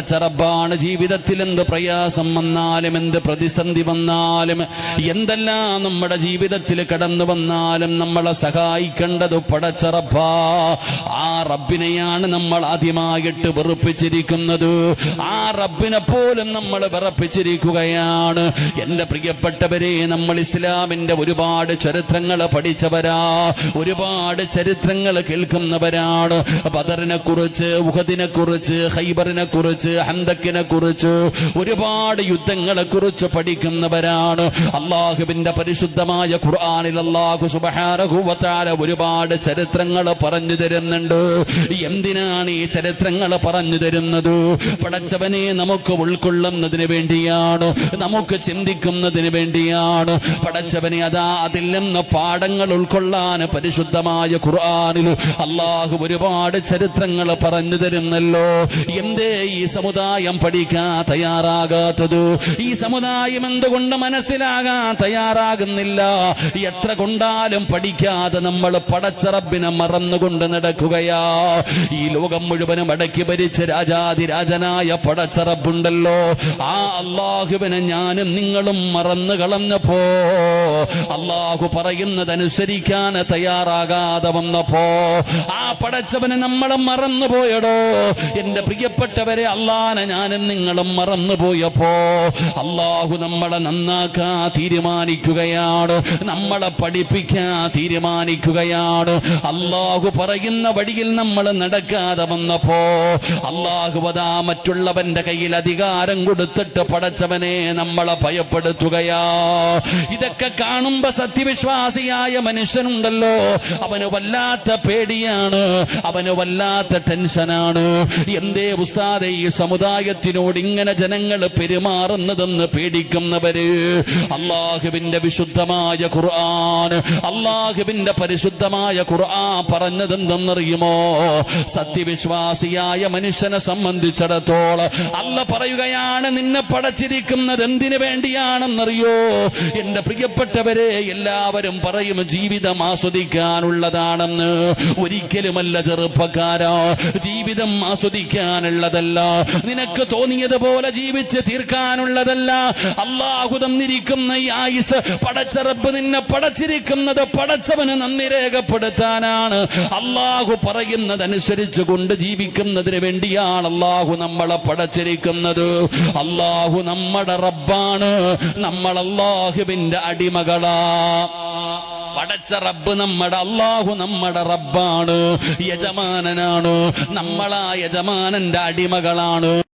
ചറബാണ് ജീവിതത്തിൽ എന്ത് പ്രയാസം വന്നാലും എന്ത് പ്രതിസന്ധി വന്നാലും എന്തെല്ലാം നമ്മുടെ ജീവിതത്തിൽ കടന്നു വന്നാലും നമ്മളെ സഹായിക്കേണ്ടത് പടച്ചറപ്പ ആ റബ്ബിനെയാണ് നമ്മൾ ആദ്യമായിട്ട് വെറുപ്പിച്ചിരിക്കുന്നത്. ആ റബ്ബിനെ പോലും നമ്മൾ വിറപ്പിച്ചിരിക്കുകയാണ്. എന്റെ പ്രിയപ്പെട്ടവരെ നമ്മൾ ഇസ്ലാമിന്റെ ഒരുപാട് ചരിത്രങ്ങൾ പഠിച്ചവരാ. ഒരുപാട് ചരിത്രങ്ങൾ കേൾക്കുന്നവരാണ്. ബദറിനെ കുറിച്ച് ഉഹദിനെ കുറിച്ച് ഹൈബറിനെ കുറിച്ച് ഹന്തക്കിനെ കുറിച്ച് ഒരുപാട് യുദ്ധങ്ങളെ കുറിച്ച് പഠിക്കുന്നവരാണ്. അള്ളാഹുവിന്റെ പരിശുദ്ധമായ ഖുർആാനിൽ അള്ളാഹു സുബഹാരഹുവത്താര ഒരുപാട് ചരിത്രങ്ങൾ പറഞ്ഞു തരുന്നുണ്ട്. എന്തിനാണ് ഈ ചരിത്രങ്ങൾ പറഞ്ഞു തരുന്നത്? പടച്ചവനെ നമുക്ക് ഉൾക്കൊള്ളുന്നതിന് വേണ്ടിയാണ് നമുക്ക് ചിന്തിക്കുന്നതിന് വേണ്ടിയാണ്. പടച്ചവനെ അതാ അതിൽ നിന്ന് പാഠങ്ങൾ ഉൾക്കൊള്ളാൻ പരിശുദ്ധമായ ഖുർആാനിൽ അള്ളാഹു ഒരുപാട് ചരിത്രങ്ങൾ പറഞ്ഞു തരുന്നല്ലോ. എന്തേ ഈ സമുദായം പഠിക്കാൻ തയ്യാറാകാത്തത്? ഈ സമുദായം എന്തുകൊണ്ട് മനസ്സിലാകാൻ തയ്യാറാകുന്നില്ല? എത്ര കൊണ്ടാലും പഠിക്കാതെ നമ്മൾ പടച്ചറബിനെ മറന്നുകൊണ്ട് നടക്കുകയാ. ഈ ലോകം മുഴുവനും അടക്കി ഭരിച്ച രാജാതിരാജനായ പടച്ചറബുണ്ടല്ലോ ആ അള്ളാഹുവിനെ ഞാനും നിങ്ങളും മറന്നു കളഞ്ഞപ്പോ അള്ളാഹു പറയുന്നതനുസരിക്കാൻ തയ്യാറാകാതെ വന്നപ്പോ ആ പടച്ചവനെ നമ്മൾ മറന്നുപോയടോ. എന്റെ പ്രിയപ്പെട്ടവരെ അള്ളാനെ ഞാനും നിങ്ങളും മറന്നുപോയപ്പോ അള്ളാഹു നമ്മളെ നന്നാക്കാ തീരുമാനിക്കുകയാണ്. നമ്മളെ പഠിപ്പിക്കാ തീരുമാനിക്കുകയാണ്. അള്ളാഹു പറയുന്ന വഴിയിൽ നമ്മൾ നടക്കാതെ വന്നപ്പോ അള്ളാഹു അതാ മറ്റുള്ളവന്റെ കയ്യിൽ അധികാരം കൊടുത്തിട്ട് പടച്ചവനെ നമ്മളെ ഭയപ്പെടുത്തുകയാ. ഇതൊക്കെ കാണുമ്പോ സത്യവിശ്വാസിയായ മനുഷ്യനുണ്ടല്ലോ. അവന് വല്ലാത്ത പേടിയാണ്. അവന് വല്ലാത്ത ടെൻഷനാണ്. എന്തേ ഉസ്താദെ ഈ സമുദായത്തിനോട് ഇങ്ങനെ ജനങ്ങൾ പെരുമാറുന്നതെന്ന് പേടിക്കുന്നവര്. അള്ളാഹുവിന്റെ വിശുദ്ധമായ ഖുർആൻ അള്ളാഹുവിന്റെ പരിശുദ്ധമായ ഖുർആൻ പറഞ്ഞതെന്തെന്നറിയുമോ? സത്യവിശ്വാസിയായ മനുഷ്യനെ സംബന്ധിച്ചിടത്തോളം അല്ല പറയുകയാണ് നിന്നെ പടച്ചിരിക്കുന്നത് എന്തിനു വേണ്ടിയാണെന്നറിയോ? എന്റെ പ്രിയപ്പെട്ടവരെ എല്ലാവരും പറയും ജീവിതം ആസ്വദിക്കാനുള്ളതാണെന്ന്. ഒരിക്കലുമല്ല ചെറുപ്പക്കാരോ ജീവിതം ആസ്വദിക്കാനുള്ളതല്ല. നിനക്ക് തോന്നിയതുപോലെ ജീവിച്ച് തീർക്കാനുള്ളതല്ല. അള്ളാഹു തന്നിരിക്കുന്ന ഈ ആയുസ് പടച്ചറപ്പ് നിന്നെ പടച്ചിരിക്കുന്നത് പടച്ചവന് നന്ദി രേഖപ്പെടുത്താനാണ്. അള്ളാഹു പറയുന്നതനുസരിച്ച് കൊണ്ട് ജീവിക്കുന്നതിന് വേണ്ടിയാണ് അള്ളാഹു നമ്മളെ പടച്ചിരിക്കുന്നത്. അള്ളാഹു നമ്മുടെ റബ്ബാണ്. നമ്മൾ അള്ളാഹുവിന്റെ അടിമകളാ. പടച്ച റബ്ബ് നമ്മുടെ അള്ളാഹു നമ്മുടെ റബ്ബാണ്. യജമാനനാണ്. നമ്മളാ യജമാനന്റെ അടിമകളാണ്.